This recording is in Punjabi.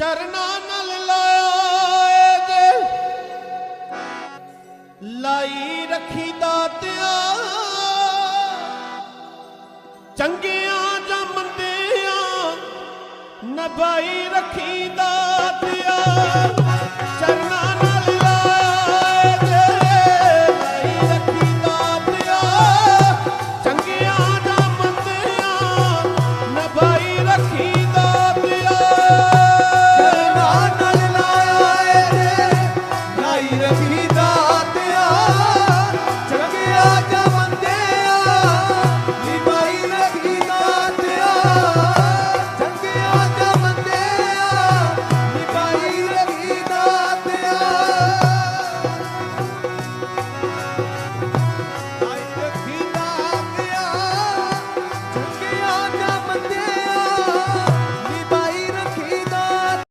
ਚਰਨਾਂ ਨਾਲ ਲਾਏ ਜੇ ਲਾਈ ਰੱਖੀ ਦਾਤਿਆ। ਚੰਗੀਆਂ ਜਾਂ ਮੰਦਿਆਂ। ਨਭਾਈ ਰੱਖੀ ਸੀ ਦਾਤਿਆ। ਚੰਗਿਆ ਜਮੰਦਿਆ